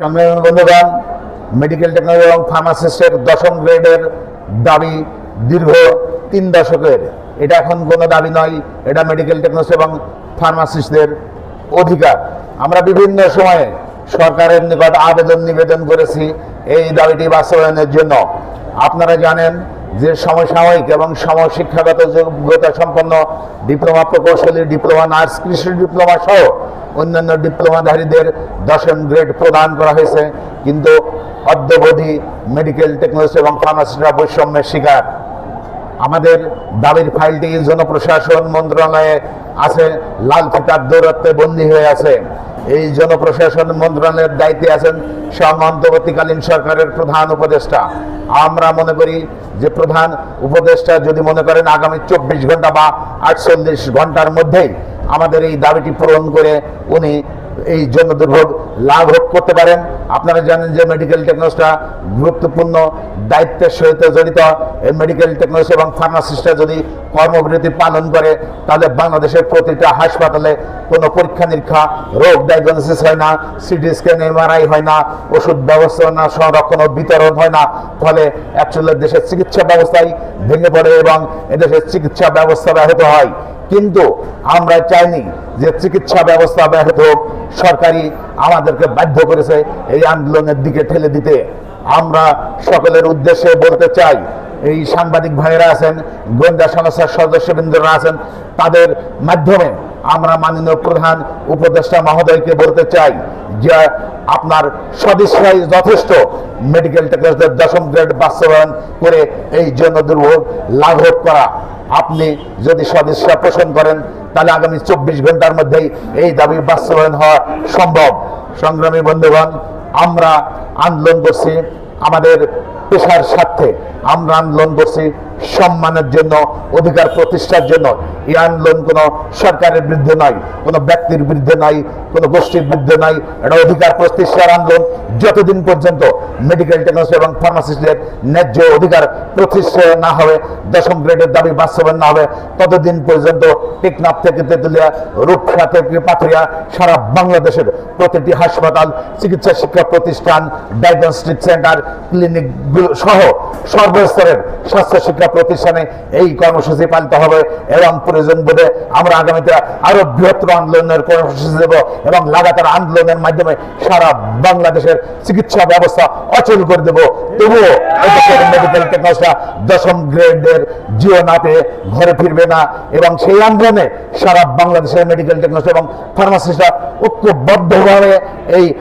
সম্মেলন বন্ধুগণ medical technology এবং ফার্মাসিস্টের দশম গ্রেডের দাবি দীর্ঘ তিন দশকের। এটা এখন কোনো দাবি নয়, এটা মেডিকেল টেকনোলজি এবং ফার্মাসিস্টদের অধিকার। আমরা বিভিন্ন সময়ে সরকারের নিকট আবেদন, নিবেদন করেছি এই দাবিটি বাস্তবায়নের জন্য। আপনারা জানেন যে সমসাময়িক এবং সমশিক্ষাগত যোগ্যতা সম্পন্ন ডিপ্লোমা প্রকৌশলী, ডিপ্লোমা নার্স, কৃষি ডিপ্লোমা সহ অন্যান্য ডিপ্লোমাধারীদের দশম গ্রেড প্রদান করা হয়েছে, কিন্তু অদ্যবধি মেডিকেল টেকনোলজি এবং ফার্মাসিস্টরা বৈষম্যের শিকার। আমাদের দাবির ফাইলটি জনপ্রশাসন মন্ত্রণালয়ে আছে, লাল ফিতার দৌরত্বে বন্দী হয়ে আছে। এই জনপ্রশাসন মন্ত্রণালয়ের দায়িত্বে আছেন অন্তর্বর্তীকালীন সরকারের প্রধান উপদেষ্টা। আমরা মনে করি যে প্রধান উপদেষ্টা যদি মনে করেন আগামী চব্বিশ ঘণ্টা বা আটচল্লিশ ঘণ্টার মধ্যেই আমাদের এই দাবিটি পূরণ করে উনি এই জন্য দুর্ভোগ লাভ ভোগ করতে পারেন। আপনারা জানেন যে মেডিকেল টেকনোলজিটা গুরুত্বপূর্ণ, দায়িত্বের সহিত জড়িত। এই মেডিকেল টেকনোলজি এবং ফার্মাসিস্টরা যদি কর্মবিরতি পালন করে, তাহলে বাংলাদেশের প্রতিটা হাসপাতালে কোনো পরীক্ষা নিরীক্ষা, রোগ ডায়াগনোসিস হয় না সিটি স্ক্যান এমআরআই হয় না, ওষুধ ব্যবস্থাপনা সংরক্ষণ ও বিতরণ হয় না। ফলে অ্যাকচুয়ালি দেশের চিকিৎসা ব্যবস্থাই ভেঙে পড়ে এবং এদেশের চিকিৎসা ব্যবস্থা ব্যাহত হয়। কিন্তু আমরা চাইনি যে চিকিৎসা ব্যবস্থা ব্যাহত হোক। সরকারি আমাদেরকে বাধ্য করেছে এই আন্দোলনের দিকে ঠেলে দিতে। আমরা সকলের উদ্দেশ্যে বলতে চাই, এই সাংবাদিক ভাইয়েরা আছেন, গোয়েন্দা সংস্থার সদস্যবৃন্দরা আছেন, তাদের মাধ্যমে আমরা মাননীয় প্রধান উপদেষ্টা মহোদয়কে বলতে চাই যে আপনার সদিচ্ছাই যথেষ্ট মেডিকেল টেকনোলজির দশম গ্রেড বাস্তবায়ন করে এই জন্য দুর্ভোগ লাঘব করা। আপনি যদি সদিচ্ছা পোষণ করেন, তাহলে আগামী চব্বিশ ঘণ্টার মধ্যেই এই দাবি বাস্তবায়ন হওয়া সম্ভব। সংগ্রামী বন্ধুগণ, আমরা আন্দোলন করছি আমাদের পেশার স্বার্থে। আমরা আন্দোলন করছি সম্মানের জন্য, অধিকার প্রতিষ্ঠার জন্য। এই আন্দোলন কোনো সরকারের বিরুদ্ধে নয়, কোনো ব্যক্তির বিরুদ্ধে নয়, কোনো গোষ্ঠীর বিরুদ্ধে নয়। এটা অধিকার প্রতিষ্ঠার আন্দোলন। যতদিন পর্যন্ত মেডিকেল টেকনোলজি এবং ফার্মাসিস্টদের ন্যায্য অধিকার প্রতিষ্ঠা না হবে, দশম গ্রেডের দাবি বাস্তবায়ন না হবে, ততদিন পর্যন্ত টেকনাফ থেকে তেতুলিয়া, রূপসা থেকে পাথরিয়া সারা বাংলাদেশের প্রতিটি হাসপাতাল চিকিৎসা শিক্ষা প্রতিষ্ঠান ডায়াগনস্টিক সেন্টার ক্লিনিক সহ সর্বস্তরের স্বাস্থ্য শিক্ষা প্রতিষ্ঠানে এই কর্মসূচি পালিত হবে এবং প্রয়োজন বোধে আমরা আগামীতে আরও বৃহত্তর আন্দোলনের কর্মসূচি দেব এবং লাগাতার আন্দোলনের মাধ্যমে সারা বাংলাদেশের চিকিৎসা ব্যবস্থা অচল করে দেব। তবুও এদেশের মেডিকেল দশম গ্রেডের জিও না পেয়ে ঘরে ফিরবে না। এবং সেই আন্দোলনে সারা বাংলাদেশের মেডিকেল টেকনোলজি এবং ফার্মাসিস্টরা ঐক্যবদ্ধভাবে এই